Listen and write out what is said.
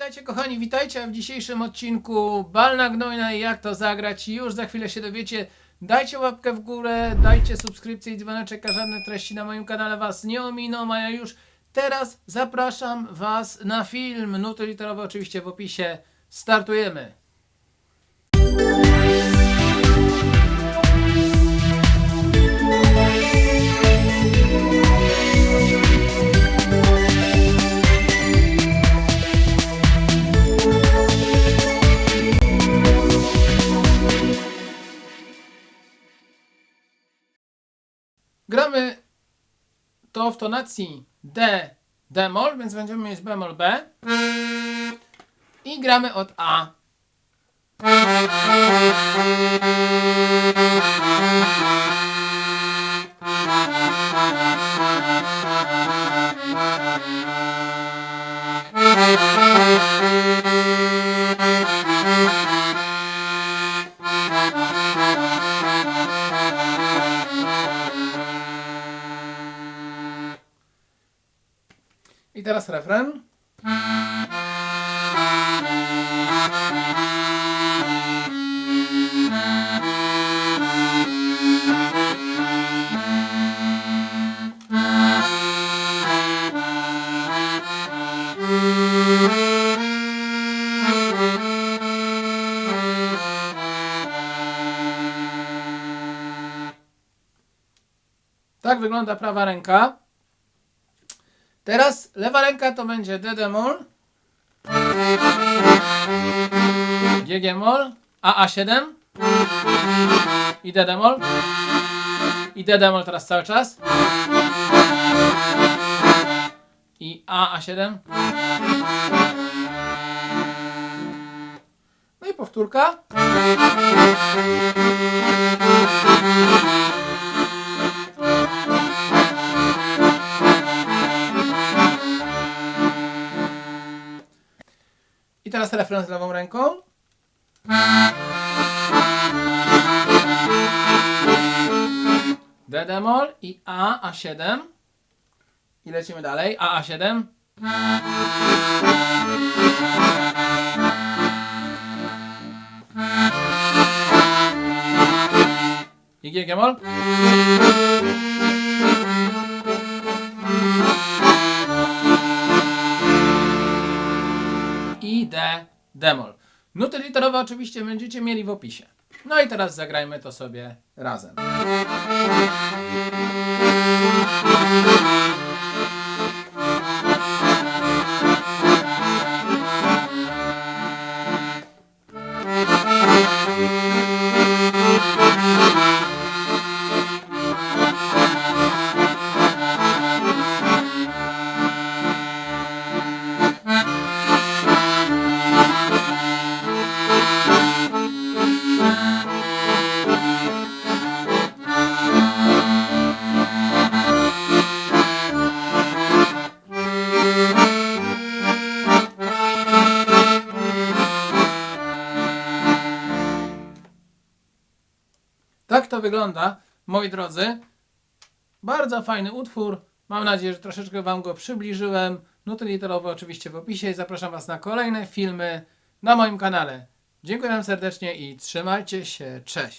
Witajcie kochani, witajcie w dzisiejszym odcinku Balna Gnojna i jak to zagrać. Już za chwilę się dowiecie. Dajcie łapkę w górę, dajcie subskrypcję i dzwoneczek, a żadne treści na moim kanale Was nie ominą, a ja już teraz zapraszam Was na film. Nuty literowe oczywiście w opisie. Startujemy. Gramy to w tonacji D bemol, więc będziemy mieć bemol B. I gramy od A. I teraz refren. Tak wygląda prawa ręka. Teraz lewa ręka to będzie D demol, G gemol, A A7 i D demol. I D demol teraz cały czas. I A A7. No i powtórka. Teraz refren z lewą ręką. D demol i A, A7. I lecimy dalej. A, A7. I G gemol. Demol. Nuty literowe oczywiście będziecie mieli w opisie. No i teraz zagrajmy to sobie razem. To wygląda, moi drodzy. Bardzo fajny utwór. Mam nadzieję, że troszeczkę Wam go przybliżyłem. Nuty literowe oczywiście w opisie zapraszam Was na kolejne filmy na moim kanale. Dziękuję Wam serdecznie i trzymajcie się. Cześć.